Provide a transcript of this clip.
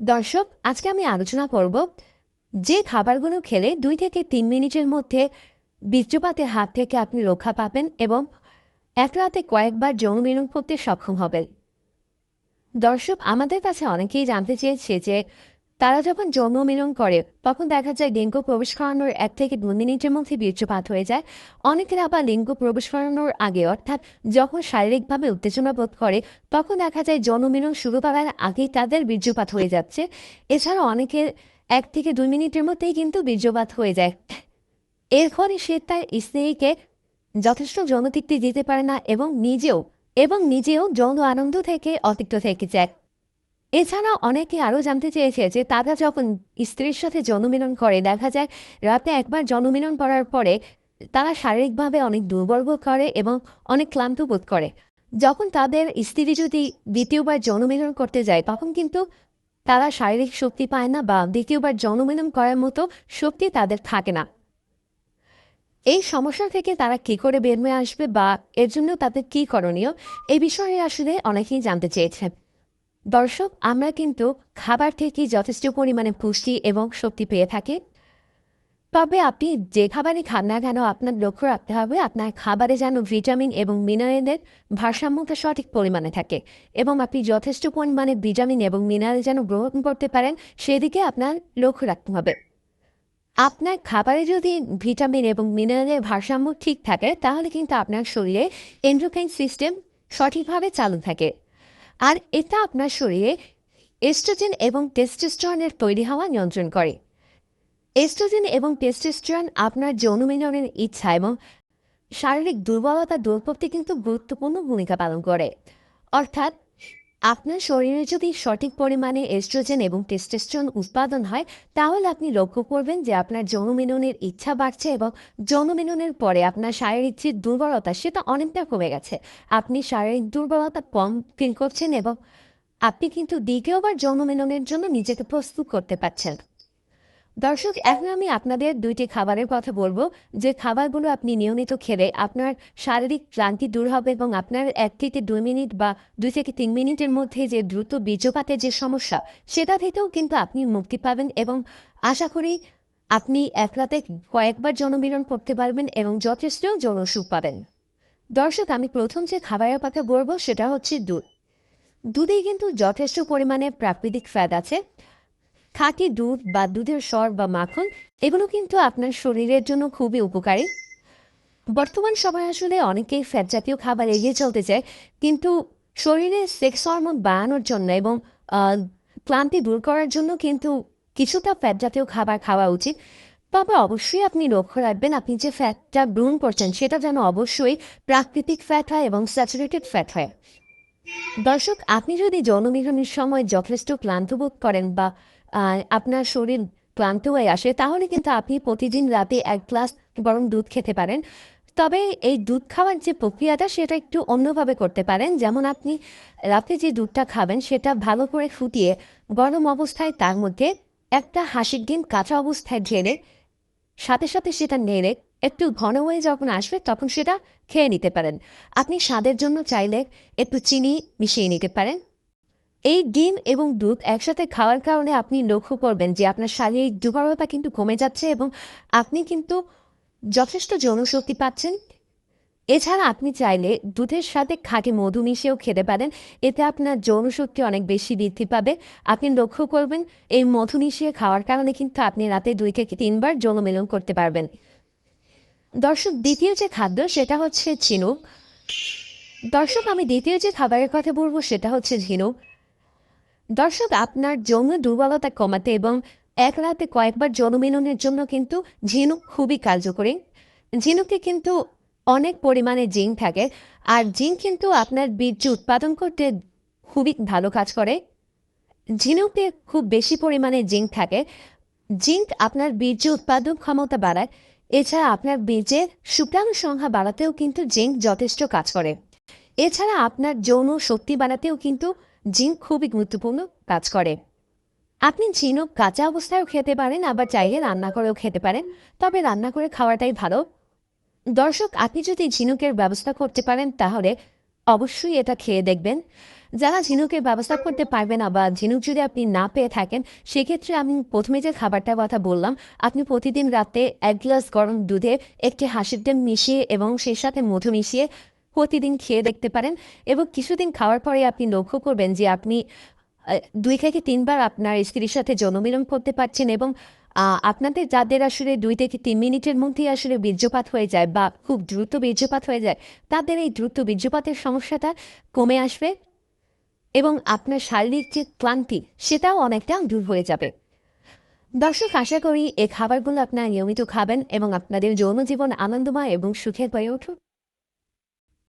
দর্শক, আজকে আমি আলোচনা করব যে খাবারগুলো খেলে দুই থেকে তিন মিনিটের মধ্যে বীর্যপাতের হাত থেকে আপনি রক্ষা পাবেন এবং এক রাতে কয়েকবার যৌন মিলন করতে সক্ষম হবেন। দর্শক, আমাদের কাছে অনেকেই জানতে চেয়েছে যে তারা যখন যৌন মিলন করে, তখন দেখা যায় লিঙ্গ প্রবেশ করানোর এক থেকে দু মিনিটের মধ্যে বীর্যপাত হয়ে যায়। অনেকের আবার লিঙ্গ প্রবেশ করানোর আগে, অর্থাৎ যখন শারীরিকভাবে উত্তেজনা বোধ করে, তখন দেখা যায় যৌন মিলন শুরু করার আগেই তাদের বীর্যপাত হয়ে যাচ্ছে। এছাড়া অনেকের এক থেকে দুই মিনিটের মধ্যেই কিন্তু বীর্যপাত হয়ে যায়। এর ফলে সে তার স্ত্রীকে যথেষ্ট যৌনতৃপ্তি দিতে পারে না এবং নিজেও এবং নিজেও যৌন আনন্দ থেকে অতিক্ত থেকে যায়। এছাড়াও অনেকে আরও জানতে চেয়েছে যে তারা যখন স্ত্রীর সাথে জনমিলন করে, দেখা যায় রাতে একবার জনমিলন করার পরে তারা শারীরিকভাবে অনেক দুর্বল বোধ করে এবং অনেক ক্লান্ত বোধ করে। যখন তাদের স্ত্রী যদি দ্বিতীয়বার জনমিলন করতে যায়, তখন কিন্তু তারা শারীরিক শক্তি পায় না বা দ্বিতীয়বার জনমিলন করার মতো শক্তি তাদের থাকে না। এই সমস্যা থেকে তারা কি করে বের হয়ে আসবে বা এর জন্য তাদের কি করণীয় এই বিষয়ে আসলে অনেকেই জানতে চেয়েছেন দর্শক, আমরা কিন্তু খাবার থেকে যথেষ্ট পরিমাণে পুষ্টি এবং শক্তি পেয়ে থাকি। তবে আপনি যে খাবারই খান না কেন, আপনার লক্ষ্য রাখতে হবে আপনার খাবারে যেন ভিটামিন এবং মিনারেলের ভারসাম্যতা সঠিক পরিমাণে থাকে এবং আপনি যথেষ্ট পরিমাণে ভিটামিন এবং মিনারেল যেন গ্রহণ করতে পারেন, সেদিকে আপনার লক্ষ্য রাখতে হবে। আপনার খাবারে যদি ভিটামিন এবং মিনারেলের ভারসাম্য ঠিক থাকে, তাহলে কিন্তু আপনার শরীরে এন্ড্রোক্রাইন সিস্টেম সঠিকভাবে চালু থাকে। আর এটা আপনার শরীরে এস্ট্রোজেন এবং টেস্টোস্টেরনের তৈরি হওয়া নিয়ন্ত্রণ করে। এস্ট্রোজেন এবং টেস্টোস্টেরন আপনার যৌন মিলনের ইচ্ছা এবং শারীরিক দুর্বলতা দূর করতে কিন্তু গুরুত্বপূর্ণ ভূমিকা পালন করে। অর্থাৎ আপনার শরীরে যদি সঠিক পরিমাণে এস্ট্রোজেন এবং টেস্টোস্টেরন উৎপাদন হয়, তাহলে আপনি লক্ষ্য করবেন যে আপনার যৌন মিলনের ইচ্ছা বাড়ছে এবং যৌনমিননের পরে আপনার শারীরিক যে দুর্বলতা, সেটা অনেকটা কমে গেছে। আপনি শারীরিক দুর্বলতা কম ফিল করছেন এবং আপনি কিন্তু দ্বিতীয়বার যৌন মিলনের জন্য নিজেকে প্রস্তুত করতে পারছেন। দর্শক, এখন আমি আপনাদের দুইটি খাবারের কথা বলব। যে খাবারগুলো আপনি নিয়মিত খেলে আপনার শারীরিক ক্লান্তি দূর হবে এবং আপনার এক থেকে দুই মিনিট বা দুই থেকে তিন মিনিটের মধ্যে যে দ্রুত বীর্যপাতের যে সমস্যা, সেটা থেকেও কিন্তু আপনি মুক্তি পাবেন এবং আশা করি আপনি এক রাতে কয়েকবার জনমিলন করতে পারবেন এবং যথেষ্ট জনসুখ পাবেন। দর্শক, আমি প্রথম যে খাবারের কথা বলব সেটা হচ্ছে দুধ। দুধে কিন্তু যথেষ্ট পরিমাণে প্রাকৃতিক ফ্যাট আছে। খাঁটি দুধ বা দুধের সর বা মাখন, এগুলো কিন্তু আপনার শরীরের জন্য খুবই উপকারী। বর্তমান সময় আসলে অনেকেই ফ্যাট জাতীয় খাবার এগিয়ে চলতে চায়, কিন্তু শরীরে সেক্স হরমোন বাড়ানোর জন্য এবং ক্লান্তি দূর করার জন্য কিন্তু কিছুটা ফ্যাট জাতীয় খাবার খাওয়া উচিত। তবে অবশ্যই আপনি লক্ষ্য রাখবেন, আপনি যে ফ্যাটটা গ্রহণ করছেন, সেটা যেন অবশ্যই প্রাকৃতিক ফ্যাট হয় এবং স্যাচুরেটেড ফ্যাট হয়। দর্শক, আপনি যদি যৌনমিলনের সময় যথেষ্ট ক্লান্ত বোধ করেন বা আপনার শরীর ক্লান্ত হয়ে আসে, তাহলে কিন্তু আপনি প্রতিদিন রাতে এক গ্লাস গরম দুধ খেতে পারেন। তবে এই দুধ খাওয়ার যে প্রক্রিয়াটা, সেটা একটু অন্যভাবে করতে পারেন। যেমন আপনি রাতে যে দুধটা খাবেন, সেটা ভালো করে ফুটিয়ে গরম অবস্থায় তার মধ্যে একটা হাসির ডিম কাঁচা অবস্থায় ঢেলে, সাথে সাথে সেটা নেড়ে একটু ঘন হয়ে যখন আসবে, তখন সেটা খেয়ে নিতে পারেন। আপনি স্বাদের জন্য চাইলে একটু চিনি মিশিয়ে নিতে পারেন। এই ডিম এবং দুধ একসাথে খাওয়ার কারণে আপনি লক্ষ্য করবেন যে আপনার শারীরিক দুর্বলতা কিন্তু কমে যাচ্ছে এবং আপনি কিন্তু যথেষ্ট যৌনশক্তি পাচ্ছেন। এছাড়া আপনি চাইলে দুধের সাথে খাঁটি মধু মিশিয়েও খেতে পারেন। এতে আপনার যৌনশক্তি অনেক বেশি বৃদ্ধি পাবে। আপনি লক্ষ্য করবেন, এই মধু মিশিয়ে খাওয়ার কারণে কিন্তু আপনি রাতে দুই থেকে তিনবার যৌন করতে পারবেন। দর্শক, দ্বিতীয় যে খাদ্য সেটা হচ্ছে ঝিনুক। দর্শক, আমি দ্বিতীয় যে খাবারের কথা বলব সেটা হচ্ছে ঝিনুক। দর্শক, আপনার যৌন দুর্বলতা কমাতে এবং এক রাতে কয়েকবার জনমিলনের জন্য কিন্তু ঝিনুক খুবই কার্যকরী। ঝিনুকে কিন্তু অনেক পরিমাণে জিঙ্ক থাকে আর জিঙ্ক কিন্তু আপনার বীর্য উৎপাদন করতে খুবই ভালো কাজ করে। ঝিনুকে খুব বেশি পরিমাণে জিঙ্ক থাকে। জিঙ্ক আপনার বীর্য উৎপাদন ক্ষমতা বাড়ায়। এছাড়া আপনার বীর্যের শুক্রাণু সংখ্যা বাড়াতেও কিন্তু জিঙ্ক যথেষ্ট কাজ করে। এছাড়া আপনার যৌন শক্তি বাড়াতেও কিন্তু জিঙ্ক খুবই গুরুত্বপূর্ণ কাজ করে। আপনি ঝিনুক কাঁচা অবস্থায়ও খেতে পারেন, আবার চাইলে রান্না করেও খেতে পারেন। তবে রান্না করে খাওয়াটাই ভালো। দর্শক, আপনি যদি ঝিনুকের ব্যবস্থা করতে পারেন, তাহলে অবশ্যই এটা খেয়ে দেখবেন। যারা ঝিনুকের ব্যবস্থা করতে পারবে না বা ঝিনুক যদি আপনি না পেয়ে থাকেন, সেক্ষেত্রে আমি প্রথমে যে খাবারটার কথা বললাম, আপনি প্রতিদিন রাতে এক গ্লাস গরম দুধে একটি হাঁসের ডিম মিশিয়ে এবং সেই সাথে মধু মিশিয়ে প্রতিদিন খেয়ে দেখতে পারেন এবং কিছুদিন খাওয়ার পরে আপনি লক্ষ্য করবেন যে আপনি দুই থেকে তিনবার আপনার স্ত্রীর সাথে জনমিলন করতে পারছেন এবং আপনাদের যাদের আসলে দুই থেকে তিন মিনিটের মধ্যেই আসলে বীর্যপাত হয়ে যায় বা খুব দ্রুত বীর্যপাত হয়ে যায়, তাদের এই দ্রুত বীর্যপাতের সমস্যাটা কমে আসবে এবং আপনার শারীরিক যে ক্লান্তি সেটাও অনেকটা দূর হয়ে যাবে। দর্শক, আশা করি এই খাবারগুলো আপনারা নিয়মিত খাবেন এবং আপনাদের যৌন জীবন আনন্দময় এবং সুখের হয়ে উঠুক